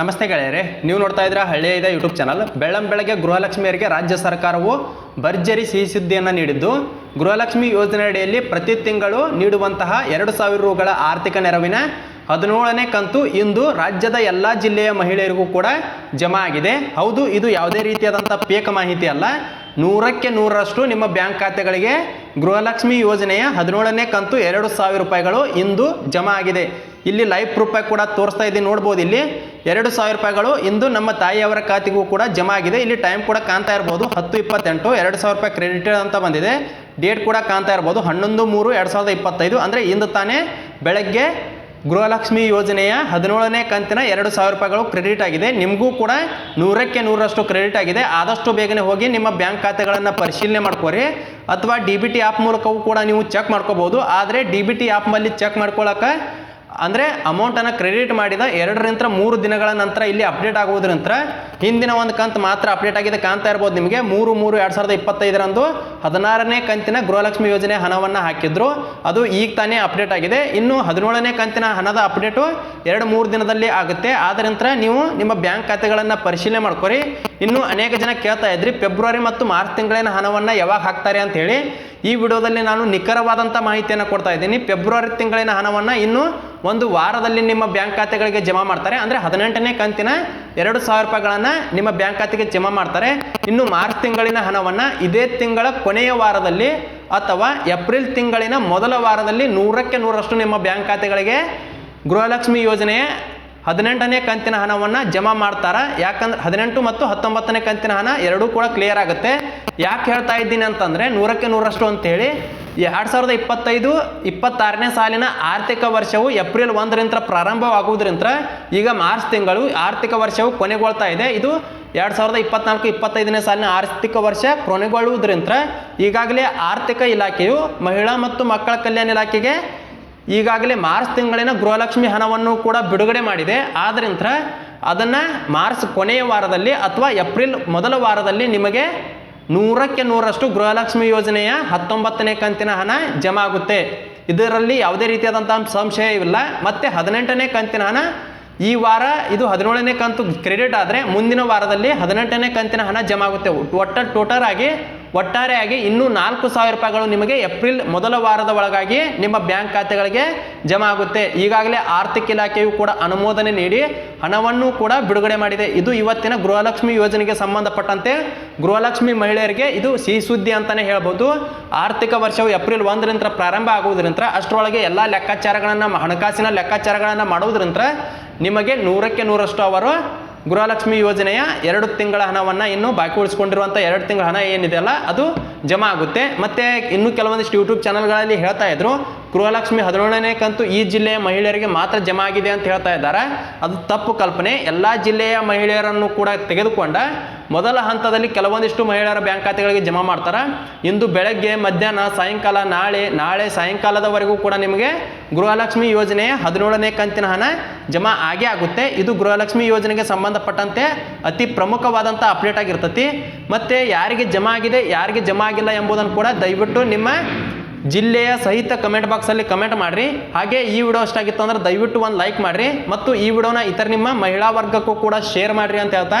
ನಮಸ್ತೆ ಗೆಳೆಯರೆ, ನೀವು ನೋಡ್ತಾ ಇದ್ದೀರಾ ಹಳ್ಳಿಯ ಇದೆ ಯೂಟ್ಯೂಬ್ ಚಾನಲ್ ಬೆಳ್ಳಂ ಬೆಳಗ್ಗೆ ಗೃಹಲಕ್ಷ್ಮಿಯರಿಗೆ ರಾಜ್ಯ ಸರ್ಕಾರವು ಭರ್ಜರಿ ಸಿಹಿ ಸುದ್ದಿಯನ್ನು ನೀಡಿದ್ದು. ಗೃಹಲಕ್ಷ್ಮಿ ಯೋಜನೆ ಅಡಿಯಲ್ಲಿ ಪ್ರತಿ ತಿಂಗಳು ನೀಡುವಂತಹ ಎರಡು ಸಾವಿರ ರೂಗಳ ಆರ್ಥಿಕ ನೆರವಿನ ಹದಿನೇಳನೇ ಕಂತು ಇಂದು ರಾಜ್ಯದ ಎಲ್ಲ ಜಿಲ್ಲೆಯ ಮಹಿಳೆಯರಿಗೂ ಕೂಡ ಜಮಾ ಆಗಿದೆ. ಹೌದು, ಇದು ಯಾವುದೇ ರೀತಿಯಾದಂಥ ಪೇಕ ಮಾಹಿತಿ ಅಲ್ಲ. ನೂರಕ್ಕೆ ನೂರರಷ್ಟು ನಿಮ್ಮ ಬ್ಯಾಂಕ್ ಖಾತೆಗಳಿಗೆ ಗೃಹಲಕ್ಷ್ಮಿ ಯೋಜನೆಯ ಹದಿನೇಳನೇ ಕಂತು ಎರಡು ಸಾವಿರ ರೂಪಾಯಿಗಳು ಇಂದು ಜಮಾ ಆಗಿದೆ. ಇಲ್ಲಿ ಲೈವ್ ಆಗಿ ಕೂಡ ತೋರಿಸ್ತಾ ಇದ್ದೀನಿ, ನೋಡ್ಬೋದು ಇಲ್ಲಿ. ಎರಡು ಸಾವಿರ ರೂಪಾಯಿಗಳು ಇಂದು ನಮ್ಮ ತಾಯಿಯವರ ಖಾತೆಗೂ ಕೂಡ ಜಮಾ ಆಗಿದೆ. ಇಲ್ಲಿ ಟೈಮ್ ಕೂಡ ಕಾಣ್ತಾ ಇರ್ಬೋದು, ಹತ್ತು ಇಪ್ಪತ್ತೆಂಟು, ಎರಡು ಸಾವಿರ ರೂಪಾಯಿ ಕ್ರೆಡಿಟ್ ಅಂತ ಬಂದಿದೆ. ಡೇಟ್ ಕೂಡ ಕಾಣ್ತಾ ಇರ್ಬೋದು, ಹನ್ನೊಂದು, ಮೂರು, ಎರಡು ಸಾವಿರದ ಇಪ್ಪತ್ತೈದು. ಅಂದರೆ ಇಂದು ತಾನೇ ಬೆಳಗ್ಗೆ ಗೃಹಲಕ್ಷ್ಮಿ ಯೋಜನೆಯ ಹದಿನೇಳನೇ ಕಂತಿನ ಎರಡು ಸಾವಿರ ರೂಪಾಯಿಗಳು ಕ್ರೆಡಿಟ್ ಆಗಿದೆ. ನಿಮಗೂ ಕೂಡ ನೂರಕ್ಕೆ ನೂರರಷ್ಟು ಕ್ರೆಡಿಟ್ ಆಗಿದೆ. ಆದಷ್ಟು ಬೇಗನೆ ಹೋಗಿ ನಿಮ್ಮ ಬ್ಯಾಂಕ್ ಖಾತೆಗಳನ್ನು ಪರಿಶೀಲನೆ ಮಾಡ್ಕೋರಿ. ಅಥವಾ ಡಿ ಬಿ ಟಿ ಆ್ಯಪ್ ಮೂಲಕವೂ ಕೂಡ ನೀವು ಚೆಕ್ ಮಾಡ್ಕೋಬೋದು. ಆದರೆ ಡಿ ಬಿ ಟಿ ಆ್ಯಪ್ನಲ್ಲಿ ಚೆಕ್ ಮಾಡ್ಕೊಳ್ಳೋಕೆ ಅಂದರೆ ಅಮೌಂಟನ್ನು ಕ್ರೆಡಿಟ್ ಮಾಡಿದ ಎರಡರಿಂದ ಮೂರು ದಿನಗಳ ನಂತರ ಇಲ್ಲಿ ಅಪ್ಡೇಟ್ ಆಗುವುದರಿಂದ ಹಿಂದಿನ ಒಂದು ಕಂತು ಮಾತ್ರ ಅಪ್ಡೇಟ್ ಆಗಿದೆ ಕಾಣ್ತಾ ಇರ್ಬೋದು ನಿಮಗೆ. ಮೂರು ಮೂರು, ಎರಡು ಸಾವಿರದ ಇಪ್ಪತ್ತೈದರಂದು ಹದಿನಾರನೇ ಕಂತಿನ ಗೃಹಲಕ್ಷ್ಮಿ ಯೋಜನೆ ಹಣವನ್ನು ಹಾಕಿದ್ರು. ಅದು ಈಗ ತಾನೇ ಅಪ್ಡೇಟ್ ಆಗಿದೆ. ಇನ್ನು ಹದಿನೇಳನೇ ಕಂತಿನ ಹಣದ ಅಪ್ಡೇಟು ಎರಡು, ಮೂರು ದಿನದಲ್ಲಿ ಆಗುತ್ತೆ. ಆದ ನಂತರ ನೀವು ನಿಮ್ಮ ಬ್ಯಾಂಕ್ ಖಾತೆಗಳನ್ನು ಪರಿಶೀಲನೆ ಮಾಡ್ಕೊರಿ. ಇನ್ನು ಅನೇಕ ಜನ ಕೇಳ್ತಾ ಇದ್ರಿ, ಫೆಬ್ರವರಿ ಮತ್ತು ಮಾರ್ಚ್ ತಿಂಗಳಿನ ಹಣವನ್ನು ಯಾವಾಗ ಹಾಕ್ತಾರೆ? ಅಂತ ಹೇಳಿ. ಈ ವಿಡಿಯೋದಲ್ಲಿ ನಾನು ನಿಖರವಾದಂಥ ಮಾಹಿತಿಯನ್ನು ಕೊಡ್ತಾ ಇದ್ದೀನಿ. ಫೆಬ್ರವರಿ ತಿಂಗಳಿನ ಹಣವನ್ನು ಇನ್ನು ಒಂದು ವಾರದಲ್ಲಿ ನಿಮ್ಮ ಬ್ಯಾಂಕ್ ಖಾತೆಗಳಿಗೆ ಜಮಾ ಮಾಡ್ತಾರೆ. ಅಂದರೆ ಹದಿನೆಂಟನೇ ಕಂತಿನ ಎರಡು ಸಾವಿರ ರೂಪಾಯಿಗಳನ್ನು ನಿಮ್ಮ ಬ್ಯಾಂಕ್ ಖಾತೆಗೆ ಜಮಾ ಮಾಡ್ತಾರೆ. ಇನ್ನು ಮಾರ್ಚ್ ತಿಂಗಳಿನ ಹಣವನ್ನು ಇದೇ ತಿಂಗಳ ಕೊನೆಯ ವಾರದಲ್ಲಿ ಅಥವಾ ಏಪ್ರಿಲ್ ತಿಂಗಳಿನ ಮೊದಲ ವಾರದಲ್ಲಿ ನೂರಕ್ಕೆ ನೂರರಷ್ಟು ನಿಮ್ಮ ಬ್ಯಾಂಕ್ ಖಾತೆಗಳಿಗೆ ಗೃಹಲಕ್ಷ್ಮಿ ಯೋಜನೆಯ ಹದಿನೆಂಟನೇ ಕಂತಿನ ಹಣವನ್ನು ಜಮಾ ಮಾಡ್ತಾರ? ಯಾಕಂದ್ರೆ ಹದಿನೆಂಟು ಮತ್ತು ಹತ್ತೊಂಬತ್ತನೇ ಕಂತಿನ ಹಣ ಎರಡೂ ಕೂಡ ಕ್ಲಿಯರ್ ಆಗುತ್ತೆ. ಯಾಕೆ ಹೇಳ್ತಾ ಇದ್ದೀನಿ ಅಂತಂದರೆ ನೂರಕ್ಕೆ ನೂರಷ್ಟು ಅಂತೇಳಿ, ಎರಡು ಸಾವಿರದ ಇಪ್ಪತ್ತೈದು, ಇಪ್ಪತ್ತಾರನೇ ಸಾಲಿನ ಆರ್ಥಿಕ ವರ್ಷವು ಏಪ್ರಿಲ್ ಒಂದರಿಂದ ಪ್ರಾರಂಭವಾಗುವುದರಿಂದ ಈಗ ಮಾರ್ಚ್ ತಿಂಗಳು ಆರ್ಥಿಕ ವರ್ಷವು ಕೊನೆಗೊಳ್ತಾ ಇದೆ. ಇದು ಎರಡು ಸಾವಿರದ ಇಪ್ಪತ್ನಾಲ್ಕು, ಇಪ್ಪತ್ತೈದನೇ ಸಾಲಿನ ಆರ್ಥಿಕ ವರ್ಷ ಕೊನೆಗೊಳ್ಳುವುದರಿಂದ ಈಗಾಗಲೇ ಆರ್ಥಿಕ ಇಲಾಖೆಯು ಮಹಿಳಾ ಮತ್ತು ಮಕ್ಕಳ ಕಲ್ಯಾಣ ಇಲಾಖೆಗೆ ಈಗಾಗಲೇ ಮಾರ್ಚ್ ತಿಂಗಳಿನ ಗೃಹಲಕ್ಷ್ಮಿ ಹಣವನ್ನು ಕೂಡ ಬಿಡುಗಡೆ ಮಾಡಿದೆ. ಆದ್ದರಿಂದ ಅದನ್ನು ಮಾರ್ಚ್ ಕೊನೆಯ ವಾರದಲ್ಲಿ ಅಥವಾ ಏಪ್ರಿಲ್ ಮೊದಲ ವಾರದಲ್ಲಿ ನಿಮಗೆ ನೂರಕ್ಕೆ ನೂರಷ್ಟು ಗೃಹಲಕ್ಷ್ಮಿ ಯೋಜನೆಯ ಹತ್ತೊಂಬತ್ತನೇ ಕಂತಿನ ಹಣ ಜಮಾ ಆಗುತ್ತೆ. ಇದರಲ್ಲಿ ಯಾವುದೇ ರೀತಿಯಾದಂಥ ಸಂಶಯವಿಲ್ಲ ಮತ್ತು ಹದಿನೆಂಟನೇ ಕಂತಿನ ಹಣ ಈ ವಾರ, ಇದು ಹದಿನೇಳನೇ ಕಂತು ಕ್ರೆಡಿಟ್ ಆದರೆ ಮುಂದಿನ ವಾರದಲ್ಲಿ ಹದಿನೆಂಟನೇ ಕಂತಿನ ಹಣ ಜಮಾ ಆಗುತ್ತೆ. ಒಟ್ಟ ಟೋಟಲ್ ಆಗಿ ಒಟ್ಟಾರೆಯಾಗಿ ಇನ್ನೂ ನಾಲ್ಕು ಸಾವಿರ ರೂಪಾಯಿಗಳು ನಿಮಗೆ ಏಪ್ರಿಲ್ ಮೊದಲ ವಾರದ ಒಳಗಾಗಿ ನಿಮ್ಮ ಬ್ಯಾಂಕ್ ಖಾತೆಗಳಿಗೆ ಜಮಾ ಆಗುತ್ತೆ. ಈಗಾಗಲೇ ಆರ್ಥಿಕ ಇಲಾಖೆಯು ಕೂಡ ಅನುಮೋದನೆ ನೀಡಿ ಹಣವನ್ನು ಕೂಡ ಬಿಡುಗಡೆ ಮಾಡಿದೆ. ಇದು ಇವತ್ತಿನ ಗೃಹಲಕ್ಷ್ಮಿ ಯೋಜನೆಗೆ ಸಂಬಂಧಪಟ್ಟಂತೆ ಗೃಹಲಕ್ಷ್ಮಿ ಮಹಿಳೆಯರಿಗೆ ಇದು ಸಿಹಿ ಸುದ್ದಿ ಅಂತಲೇ ಹೇಳ್ಬೋದು. ಆರ್ಥಿಕ ವರ್ಷವು ಏಪ್ರಿಲ್ ಒಂದರಿಂದ ಪ್ರಾರಂಭ ಆಗುವುದರಿಂದ ಅಷ್ಟರೊಳಗೆ ಎಲ್ಲ ಲೆಕ್ಕಾಚಾರಗಳನ್ನು, ಹಣಕಾಸಿನ ಲೆಕ್ಕಾಚಾರಗಳನ್ನು ಮಾಡುವುದರಿಂದ ನಿಮಗೆ ನೂರಕ್ಕೆ ನೂರಷ್ಟು ಅವರು ಗೃಹಲಕ್ಷ್ಮಿ ಯೋಜನೆಯ ಎರಡು ತಿಂಗಳ ಹಣವನ್ನು ಇನ್ನು ಬಾಕಿ ಉಳಿಸ್ಕೊಂಡಿರುವಂಥ ಎರಡು ತಿಂಗಳ ಹಣ ಏನಿದೆಯಲ್ಲ ಅದು ಜಮಾ ಆಗುತ್ತೆ. ಮತ್ತು ಇನ್ನು ಕೆಲವೊಂದಿಷ್ಟು ಯೂಟ್ಯೂಬ್ ಚಾನಲ್ಗಳಲ್ಲಿ ಹೇಳ್ತಾ ಇದ್ರು ಗೃಹಲಕ್ಷ್ಮಿ ಹದಿನೇಳನೇ ಕಂತು ಈ ಜಿಲ್ಲೆಯ ಮಹಿಳೆಯರಿಗೆ ಮಾತ್ರ ಜಮಾ ಆಗಿದೆ ಅಂತ ಹೇಳ್ತಾ ಇದ್ದಾರೆ. ಅದು ತಪ್ಪು ಕಲ್ಪನೆ. ಎಲ್ಲ ಜಿಲ್ಲೆಯ ಮಹಿಳೆಯರನ್ನು ಕೂಡ ತೆಗೆದುಕೊಂಡ ಮೊದಲ ಹಂತದಲ್ಲಿ ಕೆಲವೊಂದಿಷ್ಟು ಮಹಿಳೆಯರ ಬ್ಯಾಂಕ್ ಖಾತೆಗಳಿಗೆ ಜಮಾ ಮಾಡ್ತಾರೆ. ಇಂದು ಬೆಳಗ್ಗೆ, ಮಧ್ಯಾಹ್ನ, ಸಾಯಂಕಾಲ, ನಾಳೆ ನಾಳೆ ಸಾಯಂಕಾಲದವರೆಗೂ ಕೂಡ ನಿಮಗೆ ಗೃಹಲಕ್ಷ್ಮಿ ಯೋಜನೆಯ ಹದಿನೇಳನೇ ಕಂತಿನ ಹಣ ಜಮಾ ಆಗೇ ಆಗುತ್ತೆ. ಇದು ಗೃಹಲಕ್ಷ್ಮಿ ಯೋಜನೆಗೆ ಸಂಬಂಧಪಟ್ಟಂತೆ ಅತಿ ಪ್ರಮುಖವಾದಂಥ ಅಪ್ಡೇಟ್ ಆಗಿರ್ತತಿ. ಮತ್ತು ಯಾರಿಗೆ ಜಮಾ ಆಗಿದೆ, ಯಾರಿಗೆ ಜಮಾ ಆಗಿಲ್ಲ ಎಂಬುದನ್ನು ಕೂಡ ದಯವಿಟ್ಟು ನಿಮ್ಮ ಜಿಲ್ಲೆಯ ಸಹಿತ ಕಮೆಂಟ್ ಬಾಕ್ಸಲ್ಲಿ ಕಮೆಂಟ್ ಮಾಡಿರಿ. ಹಾಗೆ ಈ ವಿಡಿಯೋ ಅಷ್ಟಾಗಿತ್ತು ಅಂದ್ರೆ ದಯವಿಟ್ಟು ಒಂದು ಲೈಕ್ ಮಾಡಿರಿ. ಮತ್ತು ಈ ವಿಡಿಯೋನ ಇತರ ನಿಮ್ಮ ಮಹಿಳಾ ವರ್ಗಕ್ಕೂ ಕೂಡ ಶೇರ್ ಮಾಡಿರಿ ಅಂತ ಹೇಳ್ತಾ